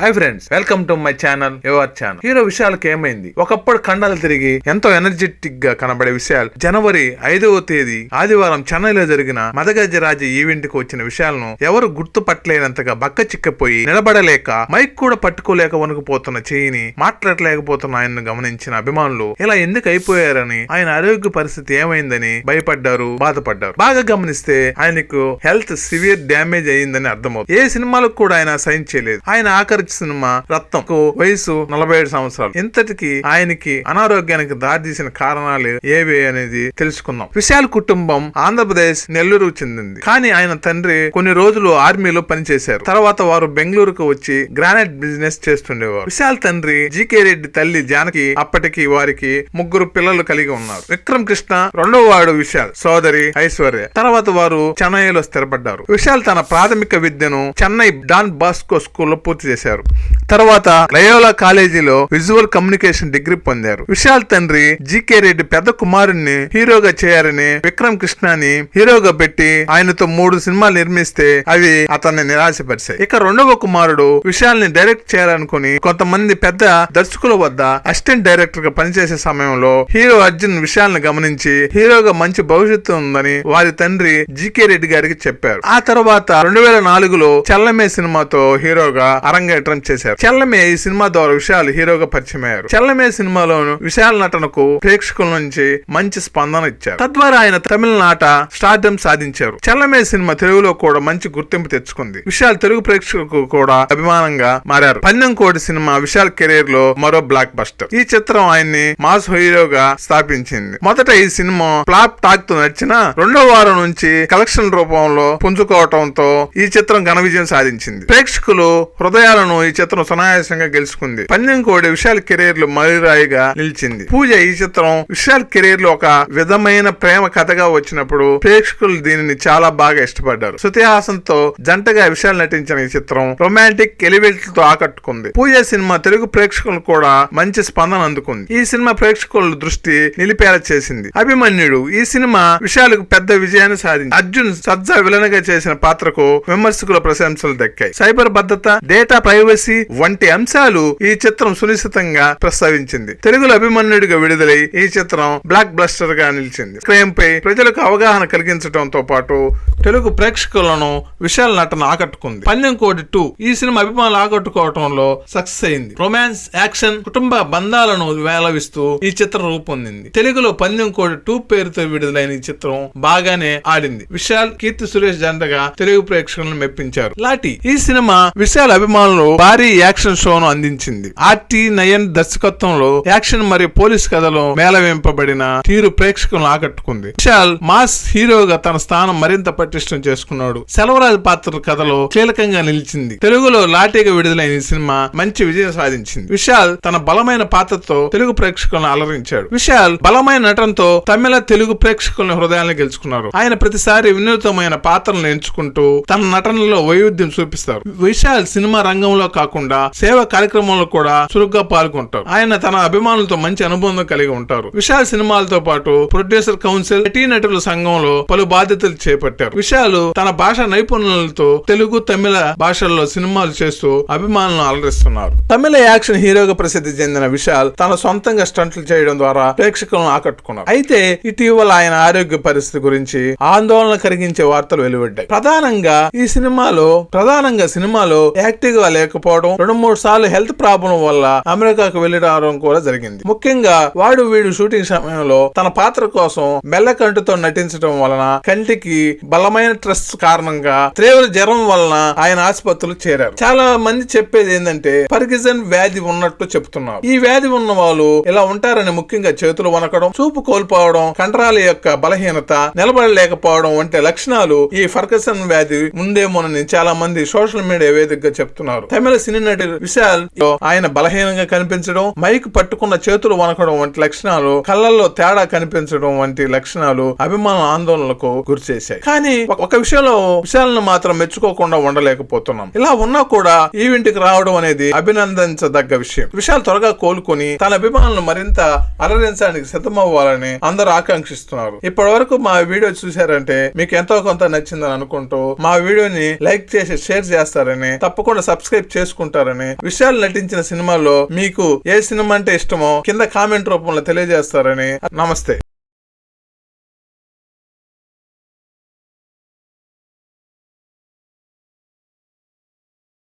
Hi friends welcome to my channel your channel hero విషయాలకు ఏమైంది? ఒకప్పుడు కండలు తిరిగి ఎంతో ఎనర్జెటిక్గా కనబడే విషయాలు. జనవరి ఐదవ తేదీ ఆదివారం చెన్నైలో జరిగిన మదగజ రాజ ఈవెంట్కు వచ్చిన విషయాలను ఎవరు గుర్తుపట్టలేనంతగా బక్క చిక్కపోయి నిలబడలేక మైక్ కూడా పట్టుకోలేక వణుకుపోతున్న చేయిని మాట్లాడలేకపోతున్న ఆయన్ను గమనించిన అభిమానులు ఇలా ఎందుకు అయిపోయారని? ఆయన ఆరోగ్య పరిస్థితి ఏమైందని భయపడ్డారు బాధపడ్డారు. బాగా గమనిస్తే ఆయనకు హెల్త్ సివియర్ డ్యామేజ్ అయ్యిందని అర్థమవుతుంది. ఏ సినిమాలకు కూడా ఆయన సైన్ చేయలేదు. ఆయన ఆఖరి సినిమా రత్నం వయసు నలభై ఏడు సంవత్సరాలు. ఇంతటికి ఆయనకి అనారోగ్యానికి దారితీసిన కారణాలు ఏవి అనేది తెలుసుకుందాం. విశాల్ కుటుంబం ఆంధ్రప్రదేశ్ నెల్లూరుకు చెందింది. కానీ ఆయన తండ్రి కొన్ని రోజులు ఆర్మీలో పనిచేశారు. తర్వాత వారు బెంగళూరుకు వచ్చి గ్రానైట్ బిజినెస్ చేస్తుండేవారు. విశాల్ తండ్రి జీకే రెడ్డి తల్లి జానకి అప్పటికి వారికి ముగ్గురు పిల్లలు కలిగి ఉన్నారు. విక్రమ్ కృష్ణ రెండవ వాడు విశాల్ సోదరి ఐశ్వర్య. తర్వాత వారు చెన్నైలో స్థిరపడ్డారు. విశాల్ తన ప్రాథమిక విద్యను చెన్నై డాన్ బాస్కో స్కూల్లో పూర్తి చేశారు. తర్వాత లయోలా కాలేజీలో విజువల్ కమ్యూనికేషన్ డిగ్రీ పొందారు. విశాల్ తండ్రి జీకే రెడ్డి పెద్ద కుమారుణ్ణి హీరోగా చేయాలని విక్రమ్ కృష్ణని హీరోగా పెట్టి ఆయనతో మూడు సినిమాలు నిర్మిస్తే అవి అతన్ని నిరాశపరిచాయి. ఇక రెండవ కుమారుడు విశాల్ని డైరెక్ట్ చేయాలనుకుని కొంతమంది పెద్ద దర్శకుల వద్ద అసిస్టెంట్ డైరెక్టర్గా పనిచేసే సమయంలో హీరో అర్జున్ విశాల్ని గమనించి హీరోగా మంచి భవిష్యత్తు ఉందని వారి తండ్రి జీకే రెడ్డి గారికి చెప్పారు. ఆ తర్వాత రెండు వేల నాలుగులో చల్లమే సినిమాతో హీరోగా అరంగేట్రం చేశారు. చల్లమే ఈ సినిమా ద్వారా విశాల్ హీరోగా పరిచయం అయ్యారు. చల్లమే సినిమాలోను విశాల్ నటనకు ప్రేక్షకుల నుంచి మంచి స్పందన ఇచ్చారు. తద్వారా ఆయన తమిళనాట స్టార్డమ్ సాధించారు. చల్లమే సినిమా తెలుగులో కూడా మంచి గుర్తింపు తెచ్చుకుంది. విశాల్ తెలుగు ప్రేక్షకులకు కూడా అభిమానంగా మారారు. పందెం కోటి సినిమా విశాల్ కెరీర్లో మరో బ్లాక్ బస్టర్. ఈ చిత్రం ఆయన్ని మాస్ హీరోగా స్థాపించింది. మొదట ఈ సినిమా ఫ్లాప్ టాక్తో నడిచిన రెండో వారం నుంచి కలెక్షన్ రూపంలో పుంజుకోవటంతో ఈ చిత్రం ఘన విజయం సాధించింది. ప్రేక్షకులు హృదయాలను ఈ చిత్రం సునాయాసంగా గెలుచుకుంది. పందెం కోడి విశాల్ కెరీర్లో మరిరాయిగా నిలిచింది. పూజ ఈ చిత్రం విశాల్ కెరీర్లో ఒక విధమైన ప్రేమ కథగా వచ్చినప్పుడు ప్రేక్షకులు దీనిని చాలా బాగా ఇష్టపడ్డారు. శృతిహాసంతో జంటగా విశాల్ నటించిన ఈ చిత్రం రొమాంటిక్ ఎలివేట్లతో ఆకట్టుకుంది. పూజ సినిమా తెలుగు ప్రేక్షకులు కూడా మంచి స్పందన అందుకుంది. ఈ సినిమా ప్రేక్షకుల దృష్టి నిలిపేలా చేసింది. అభిమన్యుడు ఈ సినిమా విశాలకు పెద్ద విజయాన్ని సాధించింది అర్జున్ సజ్జా విలనగా చేసిన పాత్రకు విమర్శకుల ప్రశంసలు దక్కాయి. సైబర్ భద్రత డేటా ప్రైవసీ వంటి అంశాలు ఈ చిత్రం సునిశ్చితంగా ప్రస్తావించింది. తెలుగులో అభిమన్యుడిగా విడుదలై ఈ చిత్రం బ్లాక్ బ్లస్టర్గా నిలిచింది. స్క్రీన్ పై ప్రజలకు అవగాహన కలిగించడంతో పాటు తెలుగు ప్రేక్షకులను విశాల్ నటన ఆకట్టుకుంది. పందెం కోడి టూ ఈ సినిమా అభిమానులు ఆకట్టుకోవడంలో సక్సెస్ అయింది. రొమాన్స్ యాక్షన్ కుటుంబ బంధాలను వేలవిస్తూ ఈ చిత్రం రూపొందింది. తెలుగులో పందెం కోడి టూ పేరుతో విడుదలైన ఈ చిత్రం బాగానే ఆడింది. విశాల్ కీర్తి సురేష్ జంటగా తెలుగు ప్రేక్షకులను మెప్పించారు. లాటి ఈ సినిమా విశాల్ అభిమానులు భారీ యాక్షన్ షోను అందించింది. ఆర్టీ నయన్ దర్శకత్వంలో యాక్షన్ మరియు పోలీస్ కథలో మేళవింపబడిన తీరు ప్రేక్షకులను ఆకట్టుకుంది. విశాల్ మాస్ హీరోగా తన స్థానం మరింత పటిష్టం చేసుకున్నాడు. సెలవరాజు పాత్ర కథలో కీలకంగా నిలిచింది. తెలుగులో లాటేగా విడుదలైన ఈ సినిమా మంచి విజయం సాధించింది. విశాల్ తన బలమైన పాత్రతో తెలుగు ప్రేక్షకులను అలరించాడు. విశాల్ బలమైన నటనతో తమిళ తెలుగు ప్రేక్షకుల హృదయాన్ని గెలుచుకున్నారు. ఆయన ప్రతిసారి వినూతమైన పాత్రలను ఎంచుకుంటూ తన నటనలో వైవిధ్యం చూపిస్తారు. విశాల్ సినిమా రంగంలో కాకుండా సేవ కార్యక్రమంలో కూడా చురుగ్గా పాల్గొంటారు. ఆయన తన అభిమానులతో మంచి అనుబంధం కలిగి ఉంటారు. విశాల్ సినిమాలతో పాటు ప్రొడ్యూసర్ కౌన్సిల్ నటీ నటుల సంఘంలో పలు బాధ్యతలు చేపట్టారు. విషయాలు తన భాష నైపుణ్యాలతో తెలుగు తమిళ భాషల్లో సినిమాలు చేస్తూ అభిమానులను అలరిస్తున్నారు. తమిళ యాక్షన్ హీరోగా ప్రసిద్ధి చెందిన విశాల్ తన సొంతంగా స్టంట్లు చేయడం ద్వారా ప్రేక్షకులను ఆకట్టుకున్నారు. అయితే ఇటీవల ఆయన ఆరోగ్య పరిస్థితి గురించి ఆందోళన కలిగించే వార్తలు వెలువడ్డాయి. ప్రధానంగా ఈ సినిమాలో ప్రధానంగా సినిమాలో యాక్టివ్గా లేకపోవడం రెండు మూడు సార్లు హెల్త్ ప్రాబ్లం వల్ల అమెరికాకు వెళ్ళడం కూడా జరిగింది. ముఖ్యంగా వాడు వీడు షూటింగ్ సమయంలో తన పాత్ర కోసం మెల్లకంటుతో నటించడం వలన కంటికి బలమైన ట్రస్ట్ కారణంగా తీవ్ర జ్వరం వలన ఆయన ఆసుపత్రులు చేరారు. చాలా మంది చెప్పేది ఏంటంటే పర్కిజన్ వ్యాధి ఉన్నట్టు చెప్తున్నారు. ఈ వ్యాధి ఉన్న వాళ్ళు ఇలా ఉంటారని ముఖ్యంగా చేతులు వనకడం చూపు కోల్పోవడం కండరాల యొక్క బలహీనత నిలబడలేకపోవడం వంటి లక్షణాలు ఈ ఫర్కసన్ వ్యాధి ఉందేమోనని చాలా మంది సోషల్ మీడియా వేదికగా చెప్తున్నారు. తమిళ సినీ నటి విశాల్ ఆయన బలహీనంగా కనిపించడం మైక్ పట్టుకున్న చేతులు వనకడం వంటి లక్షణాలు కళ్ళల్లో తేడా కనిపించడం వంటి లక్షణాలు అభిమాన ఆందోళనలకు గురిచేశాయి కానీ ఒక- విషయంలో విషయాలను మాత్రం మెచ్చుకోకుండా ఉండలేకపోతున్నాం. ఇలా ఉన్నా కూడా ఈవెంట్కి రావడం అనేది అభినందించదగ్గ విషయం. విషయాలు త్వరగా కోలుకొని తన అభిమానులను మరింత అలరించడానికి సిద్ధమవ్వాలని అందరూ ఆకాంక్షిస్తున్నారు. ఇప్పటి వరకు మా వీడియో చూశారంటే మీకు ఎంతో కొంత నచ్చిందని అనుకుంటూ మా వీడియోని లైక్ చేసి షేర్ చేస్తారని తప్పకుండా సబ్స్క్రైబ్ చేసుకుంటారని విషయాలు నటించిన సినిమాలో మీకు ఏ సినిమా అంటే ఇష్టమో కింద కామెంట్ రూపంలో తెలియజేస్తారని నమస్తే.